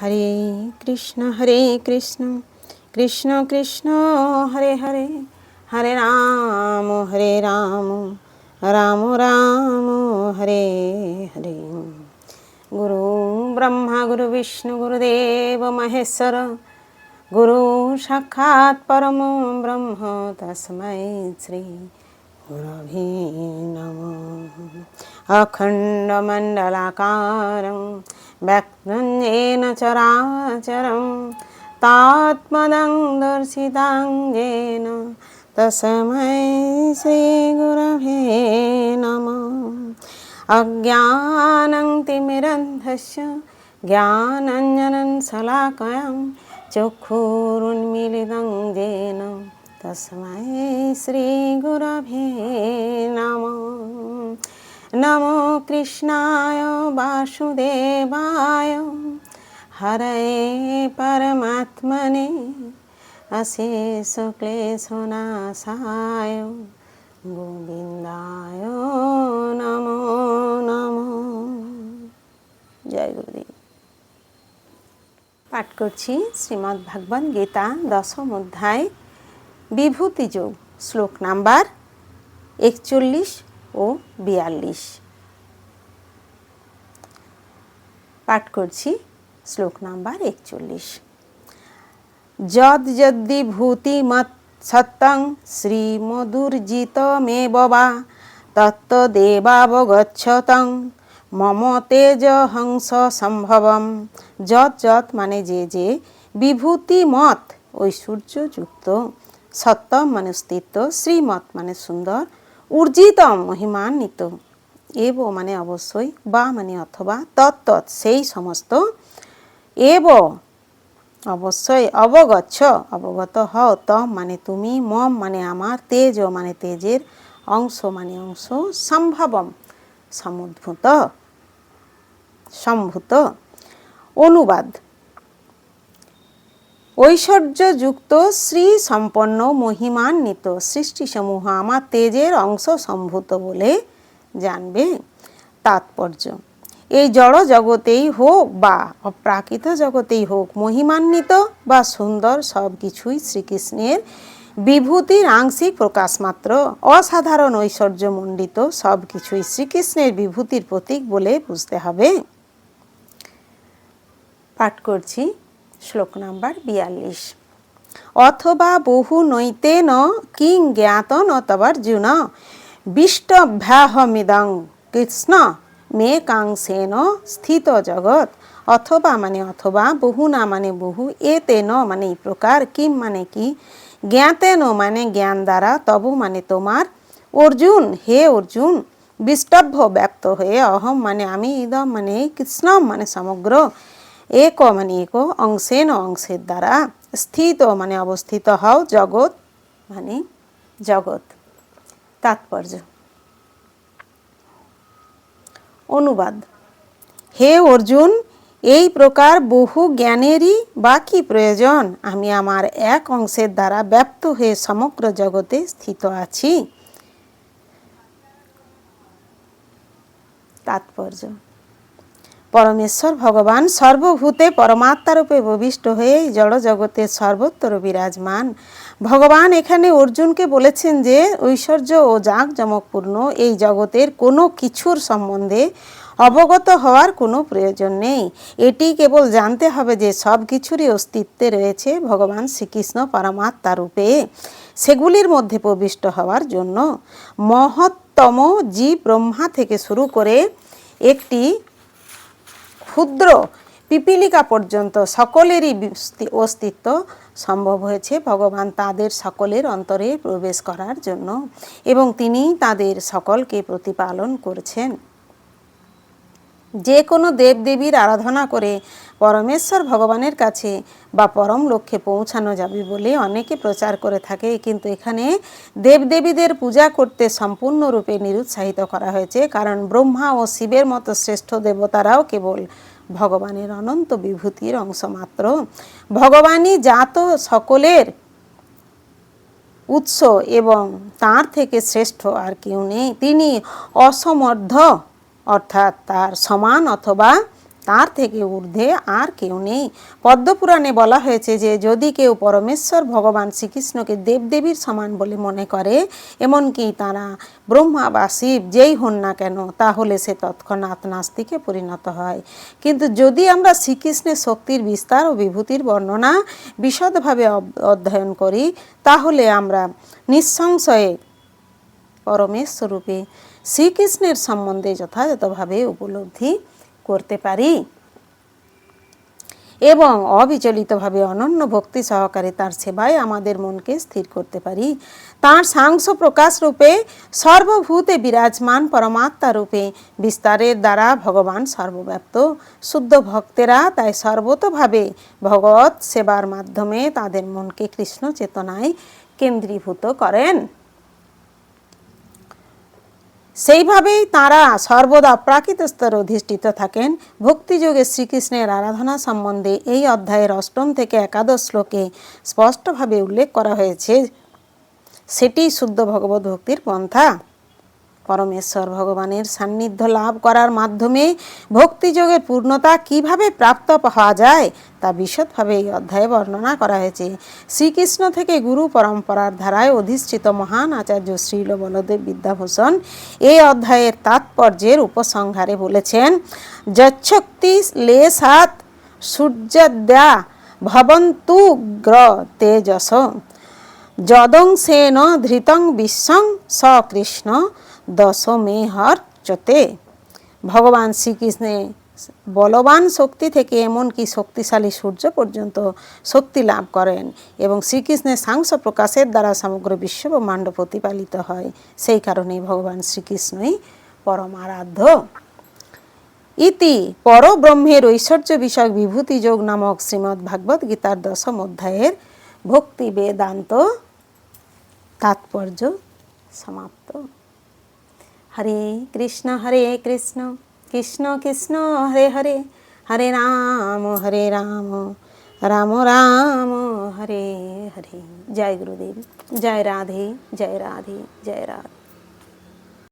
हरे कृष्ण हरे कृष्ण कृष्ण कृष्ण हरे हरे हरे राम हरे राम राम राम हरे हरे। गुरु ब्रह्मा गुरु विष्णू गुरुदेव महेश्वर गुरु साक्षात परम ब्रह्म तस्मै श्री गुरभि नम। अखण्डमण्डलाकारम् व्यक्तं येन चराचरं तात्मदं दर्शितां येन तस्मै श्रीगुरवे नमः अज्ञानं तिमिरन्धस्य ज्ञानञ्जनं शलाकयां चक्षुरुन्मीलितं येन तस्मै श्रीगुरवे नमः নমো কৃষ্ণায় বাসুদেবায় হরে পরমাত্মনে অশেষ ক্লেশনাশায় গোবিন্দায় নমো নমো জয় গুরুদেব পাঠ করছি শ্রীমদ্ ভগবান গীতা দশম অধ্যায়, বিভূতি যোগ, শ্লোক নাম্বার একচল্লিশ। ও বিয়াল্লিশ। পাঠ করছি শ্লোক নাম্বার একচল্লিশ। যদ যদ্দি ভূতিমৎ সত্যং শ্রীমধুর্জিত মে বা তত্ত্বদেবাবগচ্ছতং মম তেজ হংস সম্ভবম। যত যত মানে যে যে বিভূতি মত ঐশ্বর্যযুক্ত সত্যম মানে অস্তিত্ব শ্রীমত মানে সুন্দর ঊর্জিতম মহিমান্বিত এব মানে অবশ্যই বা মানে অথবা তত্তৎ সেই সমস্ত। এব অবশ্যই অবগচ্ছ অবগত হও তম মানে তুমি, মম মানে আমার তেজ মানে তেজের অংশ মানে অংশ সম্ভবম সমুদ্ভূত, সম্ভূত। অনুবাদ ঐশ্বর্যযুক্ত শ্রী সম্পন্ন মহিমান্বিত, সৃষ্টিসমূহ আমার তেজের অংশ সম্ভূত বলে জানবে। তাৎপর্য, এই জড় জগতেই হোক বা অপ্রাকৃত জগতেই হোক, মহিমান্বিত বা সুন্দর সব কিছুই শ্রীকৃষ্ণের বিভূতির আংশিক প্রকাশ মাত্র। অসাধারণ ঐশ্বর্যমণ্ডিত সব কিছুই শ্রীকৃষ্ণের বিভূতির প্রতীক বলে বুঝতে হবে। পাঠ করছি। শ্লোক নাম্বার বিয়াল্লিশ। অথবা বহু নৈতেন কিং জ্ঞাতন অতবর্জুন বিষ্টভ্যাহমিদং কৃষ্ণ মে কাংসেন স্থিত জগৎ। অথবা মানে অথবা বহু না মানে বহু এ তেন মানে এই প্রকার কিম মানে কি? জ্ঞাতেন মানে জ্ঞান দ্বারা, তবু মানে তোমার অর্জুন, হে অর্জুন, বিষ্টভ্য ব্যক্ত হয়ে অহম মানে আমি, ইদম মানে কৃষ্ণম মানে সমগ্র এক মানে এক অংশেন অংশের দ্বারা স্থিত মানে অবস্থিত হও জগৎ মানে জগৎ তাৎপর্য অনুবাদ হে অর্জুন এই প্রকার বহু জ্ঞানেরই বা কি প্রয়োজন। আমি আমার এক অংশের দ্বারা ব্যপ্ত হয়ে সমগ্র জগতে স্থিত আছি। তাৎপর্য। পরমেশ্বর ভগবান সর্বভূতে পরমাত্মারূপে ভবিষ্ট হয়ে জড় জগতের সর্বত্র বিরাজমান। ভগবান এখানে অর্জুনকে বলেছেন যে, ঐশ্বর্য ও জাঁকজমকপূর্ণ, এই জগতের কোনো কিছুর সম্বন্ধে অবগত হওয়ার কোনো প্রয়োজন নেই। এটি কেবল জানতে হবে যে সব কিছুরই অস্তিত্বে রয়েছে ভগবান শ্রীকৃষ্ণ পরমাত্মা রূপে। সেগুলির মধ্যে প্রবিষ্ট হওয়ার জন্য মহত্তম জীব ব্রহ্মা থেকে শুরু করে একটি ক্ষুদ্র পিপিলিকা পর্যন্ত সকলেরই অস্তিত্ব সম্ভব হয়েছে। ভগবান তাদের সকলের অন্তরে প্রবেশ করার জন্য এবং তিনি তাদের সকলকে প্রতিপালন করছেন। যে কোনো দেবদেবীর আরাধনা করে পরমেশ্বর ভগবানের কাছে বা পরম লক্ষ্যে পৌঁছানো যাবে বলে অনেকে প্রচার করে থাকে। কিন্তু এখানে দেবদেবীদের পূজা করতে সম্পূর্ণরূপে নিরুৎসাহিত করা হয়েছে। কারণ ব্রহ্মা ও শিবের মতো শ্রেষ্ঠ দেবতারাও কেবল ভগবানের অনন্ত বিভূতির অংশ মাত্র। ভগবানই জাত সকলের উৎস এবং তার থেকে শ্রেষ্ঠ আর কেউ নেই। তিনি অসমর্ধ, অর্থাৎ তার সমান অথবা তার থেকে ঊর্ধ্বে আর কেউ নেই। পদ্মপুরাণে বলা হয়েছে যে, যদি কেউ পরমেশ্বর ভগবান শ্রীকৃষ্ণকে দেবদেবীর সমান বলে মনে করে, এমনকি তারা ব্রহ্মা বা শিব যেই হন না কেন, তাহলে সে তৎক্ষণাৎ নাস্তিকে পরিণত হয়। কিন্তু যদি আমরা শ্রীকৃষ্ণের শক্তির বিস্তার ও বিভূতির বর্ণনা বিশদভাবে অধ্যয়ন করি, তাহলে আমরা নিঃসংশয়ে পরমেশ্বরূপে শ্রীকৃষ্ণের সম্বন্ধে যথাযথভাবে উপলব্ধি করতে পারি। এবং অবিচলিতভাবে অনন্য ভক্তি সহকারে তার সেবায় আমাদের মনকে স্থির করতে পারি। তাঁর সাংস প্রকাশ রূপে, সর্বভূতে বিরাজমান পরমাত্মা রূপে বিস্তারের দ্বারা ভগবান সর্বব্যাপ্ত। শুদ্ধ ভক্তেরা তাই সর্বতভাবে ভগবত সেবার মাধ্যমে তাদের মনকে কৃষ্ণ চেতনায় কেন্দ্রীভূত করেন। সেইভাবেই তাঁরা সর্বদা প্রাকৃত স্তরে অধিষ্ঠিত থাকেন। ভক্তিযোগে শ্রীকৃষ্ণের আরাধনা সম্বন্ধে এই অধ্যায়ের অষ্টম থেকে একাদশ শ্লোকে স্পষ্টভাবে উল্লেখ করা হয়েছে। সেটি শুদ্ধ ভগবত ভক্তির পন্থা। পরমেশ্বর ভগবানের সান্নিধ্য লাভ করার মাধ্যমে ভক্তিযোগের পূর্ণতা কীভাবে প্রাপ্ত হওয়া যায় তা বিশদভাবে এই অধ্যায়ে বর্ণনা করা হয়েছে। শ্রীকৃষ্ণ থেকে গুরু পরম্পরার ধারায় অধিষ্ঠিত মহান আচার্য শ্রীল বলদেব বিদ্যাভূষণ এই অধ্যায়ের তাৎপর্যের উপসংহারে বলেছেন, যচ্ছক্তি লে সাত সূর্যদ্যা ভবন্তু গ্র তেজস। যদং সেন ধৃতং বিশ্বং স কৃষ্ণ দশমেহর্চতে ভগবান শ্রীকৃষ্ণে বলবান শক্তি থেকে এমনকি শক্তিশালী সূর্য পর্যন্ত শক্তি লাভ করেন এবং শ্রীকৃষ্ণের সাংস প্রকাশের দ্বারা সমগ্র বিশ্ব ব্রহ্মাণ্ড প্রতিপালিত হয়। সেই কারণে ভগবান শ্রীকৃষ্ণই পরম আরাধ্য। ইতি পরব্রহ্মের ঐশ্বর্য বিষয়ক বিভূতি যোগ নামক শ্রীমদ্ ভাগবত গীতার দশম অধ্যায়ের ভক্তি বেদান্ত তাৎপর্য সমাপ্ত। হরে কৃষ্ণ হরে কৃষ্ণ কৃষ্ণ কৃষ্ণ হরে হরে হরে রাম হরে রাম রাম রাম হরে হরে জয় গুরুদেব জয় রাধে জয় রাধে জয় রাধে